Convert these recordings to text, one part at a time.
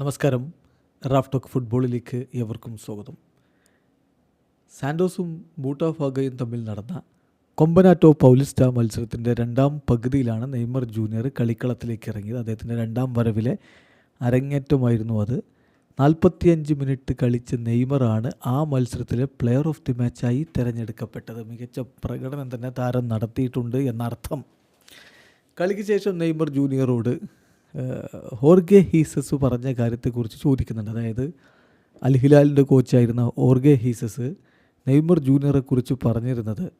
നമസ്കാരം. Raf talk ഫുട്ബോളിലേക്ക് ഏവർക്കും സ്വാഗതം. സാൻഡോസും ബൂട്ടാഫാഗയും തമ്മിൽ നടന്ന കൊമ്പനാറ്റോ പൗലിസ്റ്റ മത്സരത്തിന്റെ രണ്ടാം പകുതിയിലാണ് നെയ്മർ ജൂനിയർ കളിക്കളത്തിലേക്ക് ഇറങ്ങിയത്. അദ്ദേഹത്തിന്റെ രണ്ടാം വരവിലെ അരങ്ങേറ്റമായിരുന്നു അത്. നാൽപ്പത്തിയഞ്ച് മിനിറ്റ് കളിച്ച നെയ്മറാണ് ആ മത്സരത്തിലെ പ്ലെയർ ഓഫ് ദി മാച്ചായി തിരഞ്ഞെടുക്കപ്പെട്ടത്. മികച്ച പ്രകടനം തന്നെ താരം നടത്തിയിട്ടുണ്ട് എന്നർത്ഥം. കളിക്ക് ശേഷം നെയ്മർ ജൂനിയറോട് ഹോർഗെ ഹീസസ് പറഞ്ഞ കാര്യത്തെക്കുറിച്ച് ചോദിക്കുന്നുണ്ട്. അതായത് അൽ ഹിലാലിന്റെ കോച്ചായിരുന്ന ഓർഗെ ഹീസസ് നെയ്മർ ജൂനിയറെ കുറിച്ച് പറഞ്ഞിരുന്നത്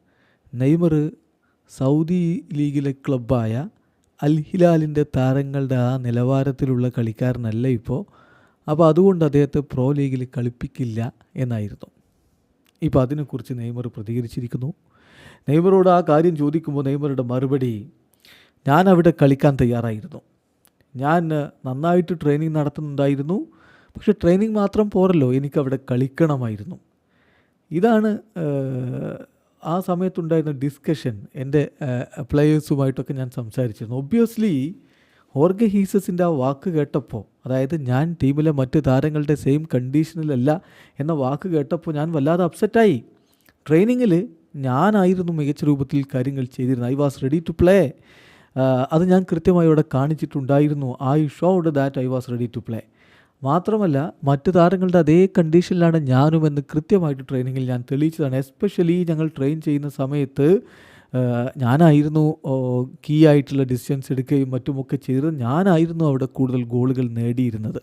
നെയ്മർ സൗദി ലീഗിലെ ക്ലബ്ബായ അൽ ഹിലാലിന്റെ താരങ്ങളുടെ ആ നിലവാരത്തിലുള്ള കളിക്കാരനല്ല ഇപ്പോൾ അപ്പോൾ അതുകൊണ്ട് അദ്ദേഹത്തെ പ്രോ ലീഗിൽ കളിപ്പിക്കില്ല എന്നായിരുന്നു. ഇപ്പോൾ അതിനെക്കുറിച്ച് നെയ്മർ പ്രതികരിച്ചിരിക്കുന്നു. നെയ്മറോട് ആ കാര്യം ചോദിക്കുമ്പോൾ നെയ്മറുടെ മറുപടി ഞാൻ അവിടെ കളിക്കാൻ തയ്യാറായിരുന്നു. ഞാൻ നന്നായിട്ട് ട്രെയിനിങ് നടത്തുന്നുണ്ടായിരുന്നു. പക്ഷെ ട്രെയിനിങ് മാത്രം പോരല്ലോ എനിക്കവിടെ കളിക്കണമായിരുന്നു. ഇതാണ് ആ സമയത്തുണ്ടായിരുന്ന ഡിസ്കഷൻ എന്റെ പ്ലെയേഴ്സുമായിട്ടൊക്കെ ഞാൻ സംസാരിച്ചിരുന്നു. ഒബ്വിയസ്ലി ഹോർഗെ ഹീസസിന്റെ ആ വാക്ക് കേട്ടപ്പോൾ അതായത് ഞാൻ ടീമിലെ മറ്റ് താരങ്ങളുടെ സെയിം കണ്ടീഷനിലല്ല എന്ന വാക്ക് കേട്ടപ്പോൾ ഞാൻ വല്ലാതെ അപ്സെറ്റായി ട്രെയിനിങ്ങിൽ ഞാനായിരുന്നു മികച്ച രൂപത്തിൽ കാര്യങ്ങൾ ചെയ്തിരുന്നത്. I was ready to play അത് ഞാൻ കൃത്യമായി ഇവിടെ കാണിച്ചിട്ടുണ്ടായിരുന്നു. I showed that I was ready to play മാത്രമല്ല മറ്റു താരങ്ങളുടെ അതേ കണ്ടീഷനിലാണ് ഞാനുമെന്ന് കൃത്യമായിട്ട് ട്രെയിനിങ്ങിൽ ഞാൻ തെളിയിച്ചതാണ്. എസ്പെഷ്യലി ഞങ്ങൾ ട്രെയിൻ ചെയ്യുന്ന സമയത്ത് ഞാനായിരുന്നു കീ ആയിട്ടുള്ള ഡിസിഷൻസ് എടുക്കുകയും മറ്റുമൊക്കെ ചെയ്തത്. ഞാനായിരുന്നു അവിടെ കൂടുതൽ ഗോളുകൾ നേടിയിരുന്നത്.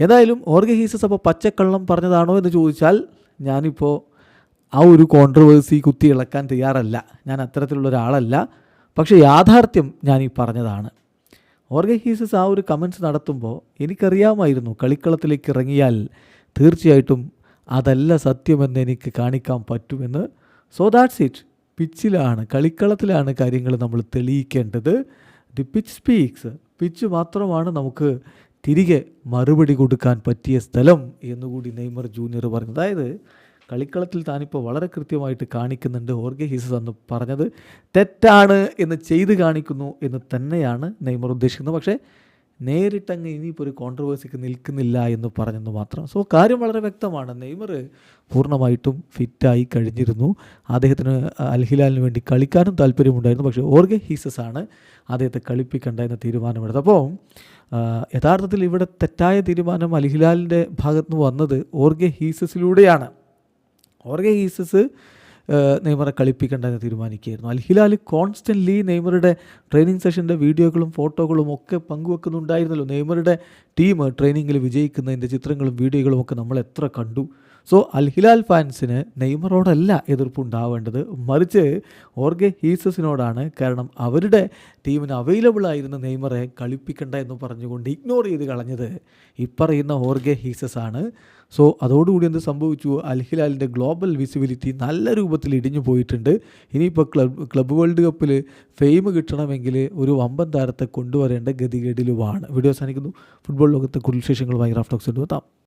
ഏതായാലും ഓർഗ ഹീസസ് അപ്പോൾ പച്ചക്കള്ളം പറഞ്ഞതാണോ എന്ന് ചോദിച്ചാൽ ഞാനിപ്പോൾ ആ ഒരു കോൺട്രവേഴ്സി കുത്തി ഇളക്കാൻ തയ്യാറല്ല. ഞാൻ അത്തരത്തിലുള്ള ഒരാളല്ല. പക്ഷേ യാഥാർത്ഥ്യം ഞാൻ ഈ പറഞ്ഞതാണ്. ഓർഗഹീസസ് ആ ഒരു കമൻസ് നടത്തുമ്പോൾ എനിക്കറിയാമായിരുന്നു കളിക്കളത്തിലേക്ക് ഇറങ്ങിയാൽ തീർച്ചയായിട്ടും അതല്ല സത്യമെന്ന് എനിക്ക് കാണിക്കാൻ പറ്റുമെന്ന് സോ ദാറ്റ്സ് ഇറ്റ് പിച്ചിലാണ് കളിക്കളത്തിലാണ് കാര്യങ്ങൾ നമ്മൾ തെളിയിക്കേണ്ടത്. ദി പിച്ച് സ്പീക്സ് പിച്ച് മാത്രമാണ് നമുക്ക് തിരികെ മറുപടി കൊടുക്കാൻ പറ്റിയ സ്ഥലം എന്നുകൂടി നെയ്മർ ജൂനിയർ പറഞ്ഞു അതായത് കളിക്കളത്തിൽ താനിപ്പോൾ വളരെ കൃത്യമായിട്ട് കാണിക്കുന്നുണ്ട്. ഓർഗെ ഹീസസ് എന്ന് പറഞ്ഞത് തെറ്റാണ് എന്ന് ചെയ്ത് കാണിക്കുന്നു എന്ന് തന്നെയാണ് നെയ്മർ ഉദ്ദേശിക്കുന്നത്. പക്ഷേ നേരിട്ടങ്ങ് ഇനിയിപ്പോൾ ഒരു കോൺട്രവേഴ്സിക്ക് നിൽക്കുന്നില്ല എന്ന് പറഞ്ഞെന്ന് മാത്രം. സോ കാര്യം വളരെ വ്യക്തമാണ്. നെയ്മർ പൂർണമായിട്ടും ഫിറ്റായി കഴിഞ്ഞിരുന്നു. അദ്ദേഹത്തിന് അൽഹിലാലിന് വേണ്ടി കളിക്കാനും താല്പര്യമുണ്ടായിരുന്നു. പക്ഷേ ഓർഗെ ഹീസസ് ആണ് അദ്ദേഹത്തെ കളിപ്പിക്കേണ്ട എന്ന തീരുമാനമെടുത്തത്. അപ്പോൾ യഥാർത്ഥത്തിൽ ഇവിടെ തെറ്റായ തീരുമാനം അൽഹിലാലിന്റെ ഭാഗത്തുനിന്ന് വന്നത് ഓർഗെ ഹീസസിലൂടെയാണ്. ഓർഗെ ഈസസ് നെയ്മറെ കളിപ്പിക്കേണ്ടതെന്ന് തീരുമാനിക്കുകയായിരുന്നു. അൽ ഹിലാൽ കോൺസ്റ്റന്റ്ലി നെയ്മറുടെ ട്രെയിനിങ് സെഷന്റെ വീഡിയോകളും ഫോട്ടോകളും ഒക്കെ പങ്കുവെക്കുന്നുണ്ടായിരുന്നല്ലോ. നെയ്മറുടെ ടീം ട്രെയിനിങ്ങിൽ വിജയിക്കുന്നതിന്റെ ചിത്രങ്ങളും വീഡിയോകളും ഒക്കെ നമ്മൾ എത്ര കണ്ടു. സോ അൽഹിലാൽ ഫാൻസിന് നെയ്മറോടല്ല എതിർപ്പുണ്ടാവേണ്ടത്. മറിച്ച് ഓർഗെ ഹീസസിനോടാണ്. കാരണം അവരുടെ ടീമിന് അവൈലബിൾ ആയിരുന്ന നെയ്മറെ കളിപ്പിക്കണ്ട എന്ന് പറഞ്ഞുകൊണ്ട് ഇഗ്നോർ ചെയ്ത് കളഞ്ഞത് ഇപ്പറയുന്ന ഓർഗെ ഹീസസ് ആണ് സോ അതോടുകൂടി എന്ത് സംഭവിച്ചു? അൽ ഹിലാലിന്റെ ഗ്ലോബൽ വിസിബിലിറ്റി നല്ല രൂപത്തിൽ ഇടിഞ്ഞു പോയിട്ടുണ്ട്. ഇനിയിപ്പോൾ ക്ലബ് ക്ലബ് വേൾഡ് കപ്പിൽ ഫെയിം കിട്ടണമെങ്കിൽ ഒരു വമ്പൻ താരത്തെ കൊണ്ടുവരേണ്ട ഗതികേടിലുമാണ്. വീഡിയോ അവസാനിക്കുന്നു. ഫുട്ബോൾ ലോകത്തെ കൂടുതൽ വിശേഷങ്ങളുമായി റാഫ്റ്റോക്സ് എത്താം